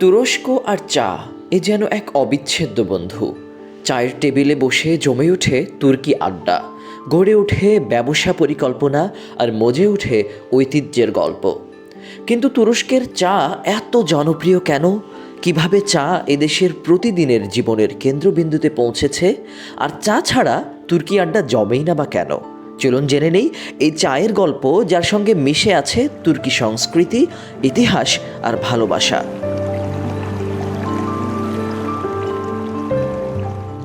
তুরস্ক আর চা এ যেন এক অবিচ্ছেদ্য বন্ধু। চায়ের টেবিলে বসে জমে ওঠে তুর্কি আড্ডা, গড়ে ওঠে ব্যবসা পরিকল্পনা আর মজে ওঠে ঐতিহ্যের গল্প। কিন্তু তুরস্কের চা এত জনপ্রিয় কেন? কীভাবে চা এদেশের প্রতিদিনের জীবনের কেন্দ্রবিন্দুতে পৌঁছেছে? আর চা ছাড়া তুর্কি আড্ডা জমেই না বা কেন? চলুন জেনে নেই, এই চায়ের গল্প যার সঙ্গে মিশে আছে তুর্কি সংস্কৃতি, ইতিহাস আর ভালোবাসা।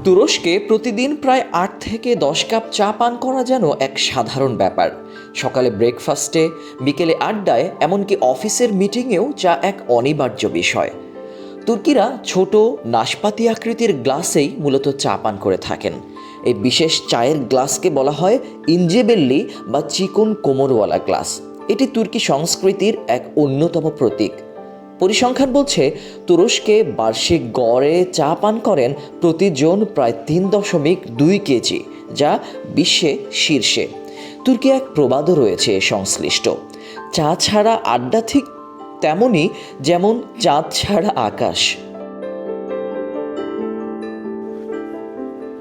তুরস্কে প্রতিদিন প্রায় আট থেকে দশ কাপ চা পান করা যেন এক সাধারণ ব্যাপার। সকালে ব্রেকফাস্টে, বিকেলে আড্ডায়, এমনকি অফিসের মিটিংয়েও চা এক অনিবার্য বিষয়। তুর্কিরা ছোট, নাশপাতি আকৃতির গ্লাসেই মূলত চা পান করে থাকেন। এই বিশেষ চায়ের গ্লাসকে বলা হয় ইঞ্জেবেল্লি বা চিকন কোমরওয়ালা গ্লাস। এটি তুর্কি সংস্কৃতির এক অন্যতম প্রতীক। পরিসংখ্যান বলছে, তুরস্কে বার্ষিক গড়ে চা পান করেন প্রতিজন প্রায় তিন দশমিক দুই কেজি, যা বিশ্বে শীর্ষে। তুর্কি এক প্রবাদও রয়েছে সংশ্লিষ্ট। চা ছাড়া আড্ডা ঠিক তেমনই যেমন চাঁদ ছাড়া আকাশ।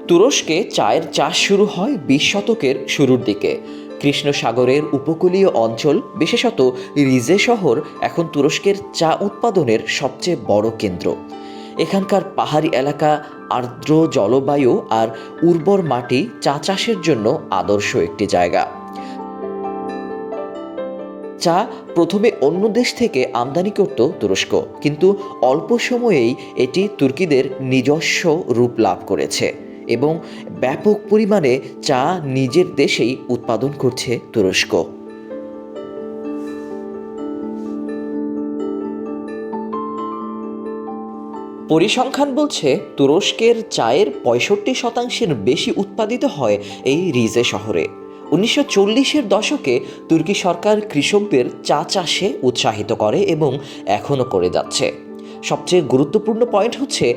তুরস্কে চায়ের চাষ শুরু হয় বিশ শতকের শুরুর দিকে। কৃষ্ণ সাগরের উপকূলীয় অঞ্চল, বিশেষত রিজে শহর, এখন তুরস্কের চা উৎপাদনের সবচেয়ে বড় কেন্দ্র। এখানকার পাহাড়ি এলাকা, আর্দ্র জলবায়ু আর উর্বর মাটি চা চাষের জন্য আদর্শ একটি জায়গা। চা প্রথমে অন্য দেশ থেকে আমদানি করত তুরস্ক, কিন্তু অল্প সময়েই এটি তুর্কিদের নিজস্ব রূপ লাভ করেছে। এবং ব্যাপক পরিমাণে চা নিজের দেশেই উৎপাদন করছে তুরস্ক। পরিসংখ্যান বলছে, তুরস্কের চায়ের পঁয়ষট্টি শতাংশের বেশি উৎপাদিত হয় এই রিজে শহরে। উনিশশো চল্লিশের দশকে তুর্কি সরকার কৃষকদের চা চাষে উৎসাহিত করে এবং এখনও করে যাচ্ছে। সবচেয়ে গুরুত্বপূর্ণ পয়েন্ট হচ্ছে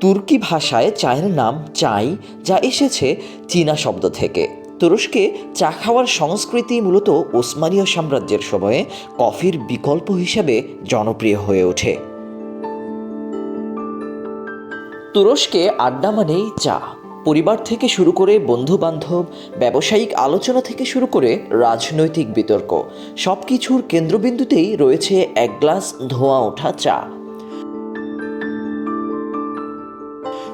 তুর্কি ভাষায় চায়ের নাম চাই, যা এসেছে চীনা শব্দ থেকে। তুরস্কে চা খাওয়ার সংস্কৃতি মূলত ওসমানীয় সাম্রাজ্যের সময়ে কফির বিকল্প হিসেবে জনপ্রিয় হয়ে ওঠে। তুরস্কে আড্ডা মানেই চা। পরিবার থেকে শুরু করে বন্ধু বান্ধব ব্যবসায়িক আলোচনা থেকে শুরু করে রাজনৈতিক বিতর্ক সব কিছুর কেন্দ্রবিন্দুতেই রয়েছে এক গ্লাস ধোঁয়া ওঠা চা।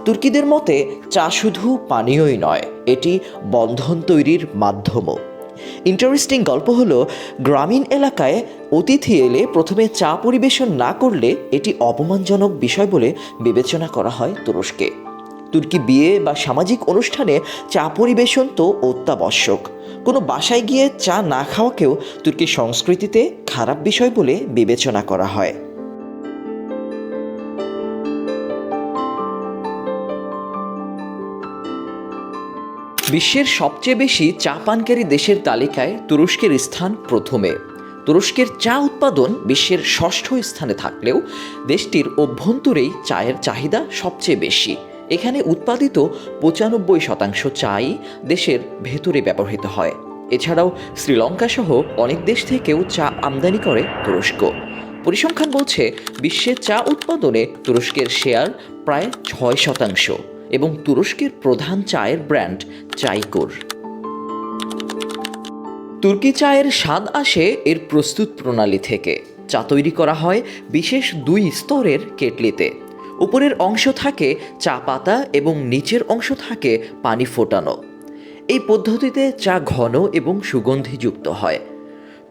তুর্কিদের মতে, চা শুধু পানীয়ই নয়, এটি বন্ধন তৈরির মাধ্যমও। ইন্টারেস্টিং গল্প হলো, গ্রামীণ এলাকায় অতিথি এলে প্রথমে চা পরিবেশন না করলে এটি অপমানজনক বিষয় বলে বিবেচনা করা হয় তুরস্কে। তুর্কি বিয়ে বা সামাজিক অনুষ্ঠানে চা পরিবেশন তো অত্যাবশ্যক। কোনো বাসায় গিয়ে চা না খাওয়াকেও তুর্কি সংস্কৃতিতে খারাপ বিষয় বলে বিবেচনা করা হয়। বিশ্বের সবচেয়ে বেশি চা পানকারী দেশের তালিকায় তুরস্কের স্থান প্রথমে। তুরস্কের চা উৎপাদন বিশ্বের ষষ্ঠ স্থানে থাকলেও দেশটির অভ্যন্তরেই চায়ের চাহিদা সবচেয়ে বেশি। এখানে উৎপাদিত পঁচানব্বই শতাংশ চাই দেশের ভেতরে ব্যবহৃত হয়। এছাড়াও শ্রীলঙ্কা সহ অনেক দেশ থেকেও চা আমদানি করে তুরস্ক। পরিসংখ্যান বলছে, বিশ্বে চা উৎপাদনে তুরস্কের শেয়ার প্রায় ছয় শতাংশ। এবং তুরস্কের প্রধান চায়ের ব্র্যান্ড চাইকোর। তুর্কি চায়ের স্বাদ আসে এর প্রস্তুত প্রণালী থেকে। চা তৈরি করা হয় বিশেষ দুই স্তরের কেটলিতে। উপরের অংশ থাকে চা পাতা এবং নিচের অংশ থাকে পানি ফোটানো। এই পদ্ধতিতে চা ঘন এবং সুগন্ধিযুক্ত হয়।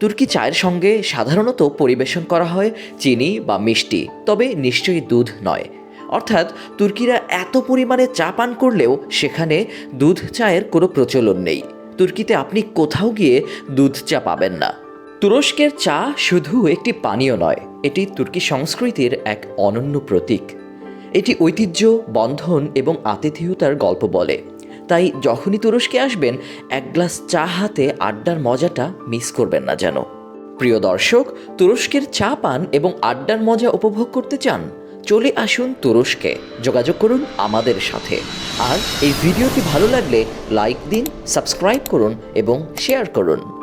তুর্কি চায়ের সঙ্গে সাধারণত পরিবেশন করা হয় চিনি বা মিষ্টি, তবে নিশ্চয়ই দুধ নয়। অর্থাৎ তুর্কিরা এত পরিমাণে চা পান করলেও সেখানে দুধ চায়ের কোনো প্রচলন নেই। তুর্কিতে আপনি কোথাও গিয়ে দুধ চা পাবেন না। তুরস্কের চা শুধু একটি পানীয় নয়, এটি তুর্কি সংস্কৃতির এক অনন্য প্রতীক। এটি ঐতিহ্য, বন্ধন এবং আতিথেয়তার গল্প বলে। তাই যখনই তুরস্কে আসবেন, এক গ্লাস চা হাতে আড্ডার মজাটা মিস করবেন না যেন। প্রিয় দর্শক, তুরস্কের চা পান এবং আড্ডার মজা উপভোগ করতে চান? চলে আসুন তুরস্কে। যোগাযোগ করুন আমাদের সাথে। আর এই ভিডিওটি ভালো লাগলে লাইক দিন, সাবস্ক্রাইব করুন এবং শেয়ার করুন।